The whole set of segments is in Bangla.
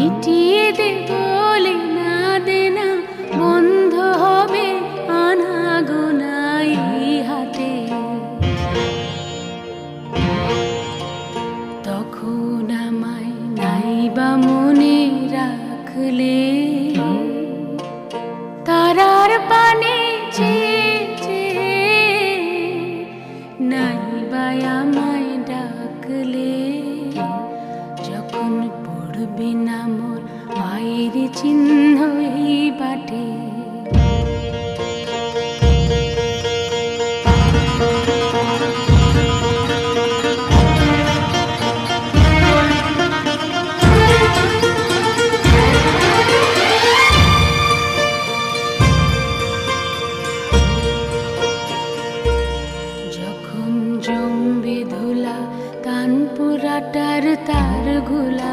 মিটিয়ে দেব লেনা দেনা বন্ধ হবে আনা গোনা হাতে। তখন আমায় নাইবা মনে রাখলে, তারার পানে চেয়ে নাইবা আমায় ডাকলে। পড়বে না মোর পায়ের চিহ্ন এই বাটে। যখন ধুলা কানপুরাটার তারগুলা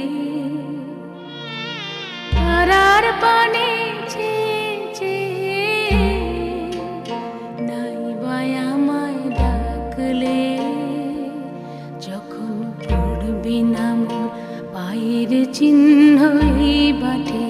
পায়ের চিহ্ন এই বাটে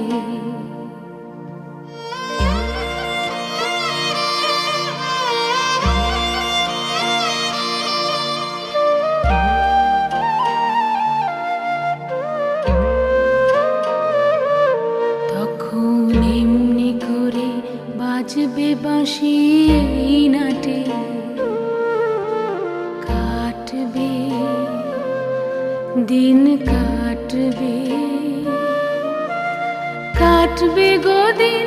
বাজবে নাটে। কাটবে দিন কাটবে। কাটবে গদিন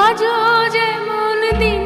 আজও যেমন দিন।